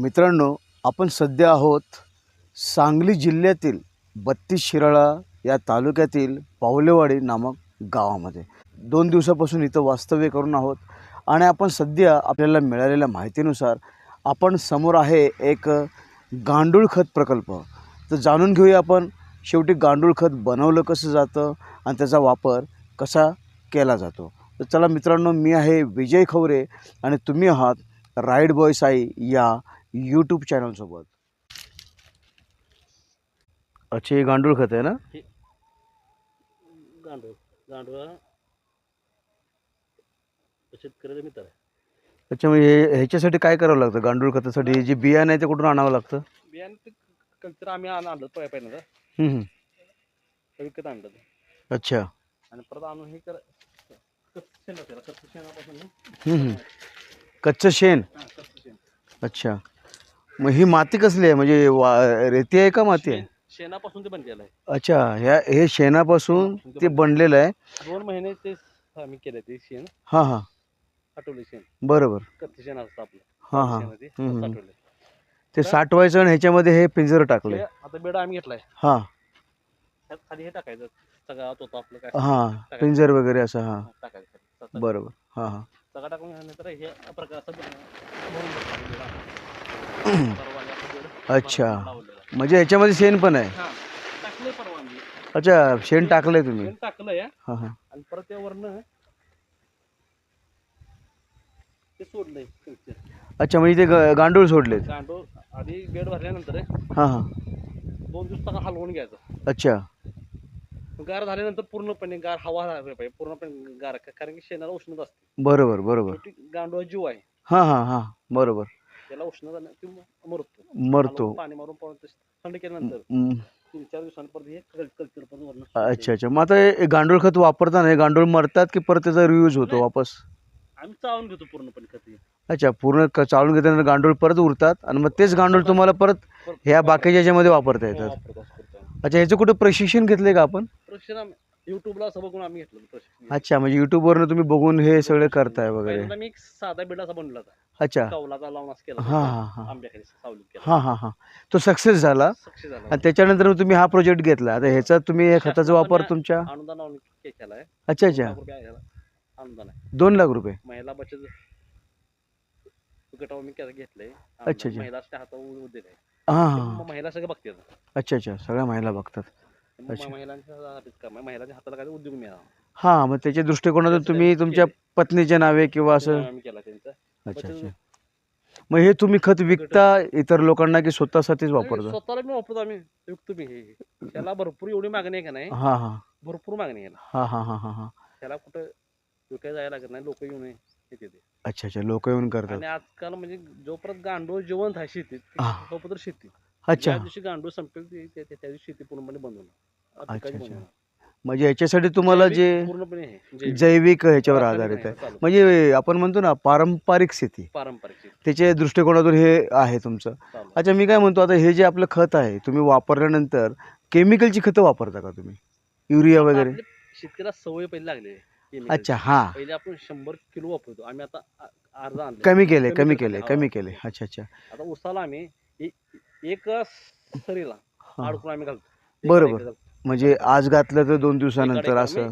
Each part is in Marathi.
मित्रांनो आपण सध्या आहोत सांगली जिल्ह्यातील बत्तीस शिराळा या तालुक्यातील पावलेवाडी नामक गावामध्ये. दोन दिवसापासून इथं वास्तव्य करून आहोत आणि आपण सध्या आपल्याला मिळालेल्या माहितीनुसार आपण समोर आहे एक गांडूळ खत प्रकल्प. तर जाणून घेऊया आपण शेवटी गांडूळ खत बनवलं कसं जातं आणि त्याचा वापर कसा केला जातो. तर चला मित्रांनो मी आहे विजय खवरे आणि तुम्ही आहात राईड बॉय साई या यूट्यूब चॅनलसोबत अच्छा हे गांडूळ खत आहे ना? गांडूळ. गांडूळ. शेतकऱ्याचा मित्र आहे. अच्छा म्हणजे हे ह्याच्यासाठी काय करावं लागतं? गांडूळ खतासाठी? जे बियाणं आहे ते कुठून आणावं लागतं? बियाणं ते कल्चर आम्ही आण- आणलं पहि- पहिल्यांदा. हम्म, हम्म. ते विकत आणलं ते. अच्छा. आणि परत आणून हे कर कच्चं शेण कच्चं शेणापासून हम्म, हम्म. कच्चं शेण? हा, कच्चं शेण. अच्छा. मग ही माती कसली आहे? म्हणजे वा रेती आहे का माती आहे? शेण- शेणापासून ते बनलेलं आहे. अच्छा ह्या हे शेणापासून ते बनलेलं आहे. दोन महिने ते आम्ही केलं ते शेण. हां हां. साठवले शेण. बरोबर. कच्चं शेण असतं आपलं. हां हां. ते हम्म, हम्म. साठवलंय. ते साठवायचं आणि ह्याच्यामध्ये हे पिंजर टाकले हे आता बेडा आम्ही घेतलाय. हां. त्यात खाली हे टाकायचं. सगळा होतो आपलं काय. हां पिंजर वगैरे असं हां. टाकायचं. सगळं- बरोबर. हां हां. सगळं टाकून हे प्रकार असं बेडा. परवाने असं बेड अच्छा. म्हणजे ह्याच्यामध्ये शेण पण आहे? टाकलंय परवानगी. अच्छा शेण टाकलंय तुम्ही. टाकलंय हां. हां आणि परत त्या वरनं ते सोडलंय अच्छा म्हणजे ते ग- गांडूळ सोडलेत. गांडूळ आधी बेड भरल्यानंतर हां हां. दोन दिवस तका हलवून घ्यायचं. अच्छा. गार झाल्यानंतर पूर्णपणे गार हवा पाहिजे पूर्णपणे गार कारण की शेणाला उष्णता असते. बरोबर बरोबर. शेवटी गांडूळ जीव आहे. हां हां हां. बरोबर. त्याला उष्णता मरतो मरतो पाणी मारून थंड केल्यानंतर हम्म. तीन चार दिवसांपर्यंत हे कल्चर पण वरनं अच्छा अच्छा मग आता गांडूळ खत वापरताना गांडूळ मरतात की परत त्याचा रियूज होतो. वापस आम्ही घेतो पूर्णपणे खत. अच्छा पूर्ण चाळून घेताना गांडूळ परत उरतात आणि मग तेच गांडूळ तुम्हाला परत ह्या बाकीच्या याच्यामध्ये वापरता हो, येतात. अच्छा ह्याचं कुठं प्रशिक्षण घेतलंय का आपण प्रशिक्षण युट्यूबला असं बघून आम्ही घेतलं प्रशिक्षण अच्छा म्हणजे युट्यूबवरनं तुम्ही बघून हे सगळं करताय वगैरे. पहिल्यांदा मी एक साधा बेड असा बनवला होता. अच्छा. कौलाचा लावून असं केला हां. हां हां. आंब्याखाली सावलीत केला हां हां हां. तो सक्सेस झाला. सक्सेस झाला. आणि त्याच्यानंतर मग तुम्ही हा प्रोजेक्ट घेतला. आता ह्याचा तुम्ही हे खताचा वापर तुमच्या? अनुदान आणून के- केलाय. अच्छा अच्छा. लाख रुपये आहे ह्याला. अनुदान आहे. दोन लाख रुपये. महिला बचत गटावर मी केलं- घेतलंय. अच्छा, अच्छा. महिलाच्या हातावर उद्योग आहे. हां हां महिला सगळं बघतात. अच्छा अच्छा. सगळ्या महिला बघतात. मग अच्छा. महिलांच्या हातीच काम आहे महिलांच्या हाताला काय उद्योग मिळाला हां मग त्याच्या दृष्टिकोनातून तुम्ही. तुमच्या पत्नीच्या नावे किंवा असं आम्ही केला त्यांचा. अच्छा अच्छा. मग हे तुम्ही खत विकता इतर लोकांना की स्वतःसाठीच वापरता? स्वतःला मी वापरतो आम्ही. विकतो मी हे त्याला भरपूर एवढी मागणी आहे का नाही? हां हां. भरपूर मागणी आहे याला. हां हां हां हां हां. त्याला कुठं विकायला जायला लागत नाही लोक येऊन येते ते अच्छा अच्छा. लोक येऊन करतात. आणि आजकाल म्हणजे जोपर्यंत गांडूळ जिवंत आहे शेतीत हा. तोपर्यंत शेती. अच्छा ज्या दिवशी गांडूळ संपेल ते- ते- ते- त्या दिवशी शेती पूर्णपणे बंद होणार आता अच्छा, काही अच्छा. बंद होणार. म्हणजे याच्यासाठी तुम्हाला जैविक जे पूर्णपणे हे, जैविक. जैविक ह्याच्यावर रासायनिक आधारित नाही, आहे चालू. म्हणजे आपण म्हणतो ना पारंपरिक शेती पारंपरिक शेती त्याच्या दृष्टिकोनातून हे आहे तुमचं चालू. अच्छा मी काय म्हणतो आता हे जे आपलं खत आहे तुम्ही वापरल्यानंतर केमिकलची खतं वापरता का तुम्ही युरिया वगैरे शेतीला सवय पहिली लागली आहे chemical अच्छा. हां पहिले आपण शंभर किलो वापरतो आम्ही आता आ- अर्धा आणले कमी केले कमी केलं. कमी केले अच्छा अच्छा आता उसाला आम्ही ए- एक सरीला. अडकून आम्ही घालतो. बरोबर. म्हणजे आज घातलं तर दोन दिवसानंतर असं.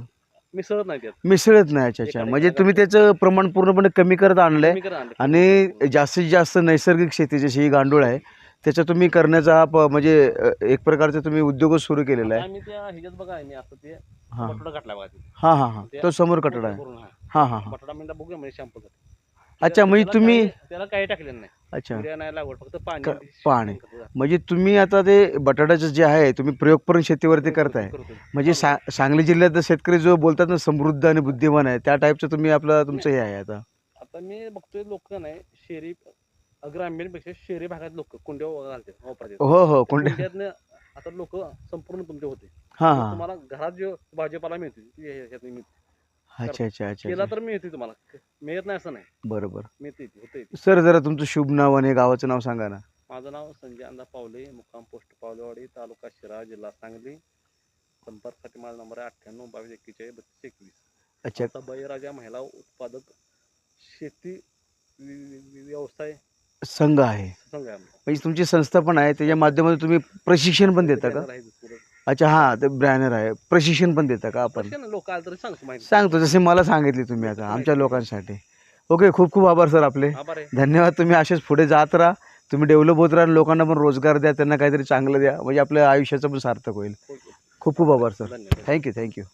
मिसळत नाही मिसळत नाही अच्छा अच्छा. म्हणजे तुम्ही त्याचं प्रमाण पूर्णपणे कमी करत आणलंय. आणि जास्तीत जास्त नैसर्गिक शेती जशी ही गांडूळ आहे त्याचा तुम्ही करण्याचा हा म्हणजे एक प्रकारचा तुम्ही उद्योगच सुरू केलेला आहे. हां. हां. हां ते- समोर कटडा आहे. हा. हां हां म्हणजे अच्छा, म्हणजे तुम्ही- त्याला काही टाकलेलं नाही. अच्छा. युरिया नाही लागवड फक्त पाणी. क- आणि पाणी. शेणखत घातलं. म्हणजे तुम्ही आता ते बटाट्याचं जे आहे तुम्ही प्रयोगपूर्ण शेतीवरती करताय. करतो. म्हणजे सा सांगली जिल्ह्यात शेतकरी जो बोलतात ना समृद्ध आणि बुद्धिमान आहे त्या टाईपचं तुम्ही आपलं तुमचं हे आहे आता. आता मी बघतोय लोक नाही शहरी ग्रामीणपेक्षा शहरी भागात लोक कुंड्या घालतात वापरतात. हो हो कुंड्यातनं आता लोक संपूर्ण तुमचे होते. हां हां. तुम्हाला घरात जो भाजीपाला मिळते ती मिळते अच्छा अच्छा अच्छा केला. तर मिळते तुम्हाला. मिळत नाही असं नाही. बरोबर. होते सर जरा तुमचं शुभ नाव आणि गावाचं नाव सांगा ना. माझं नाव संजय अंदा पावले मुक्काम पोस्ट पावलेवाडी तालुका शिरा जिल्हा सांगली. संपर्कसाठी माझा नंबर आहे अठ्ठ्याण्णव बावीस एक्केचाळीस बत्तीस एकवीस. अच्छा. बळीराजा महिला उत्पादक शेती व्यवसाय संघ आहे. संघ आहे. म्हणजे तुमची संस्था पण आहे त्याच्या माध्यमातून तुम्ही प्रशिक्षण पण देता का. अच्छा हां ते ब्रॅनर आहे. प्रशिक्षण पण देता का आपण? प्रश्न लोक आले तरी सांगतो माहिती. सांगतो जसे मला सांगितले तुम्ही आता आमच्या लोकांसाठी. ओके खूप खूप आभार सर आपले. आभार आहे. धन्यवाद तुम्ही असेच पुढे जात राहा. तुम्ही डेव्हलप होत राहा लोकांना पण रोजगार द्या त्यांना काहीतरी चांगलं द्या. म्हणजे आपल्या आयुष्याचं पण सार्थक होईल. खूप खूप आभार सर. धन्यवाद. Thank you thank you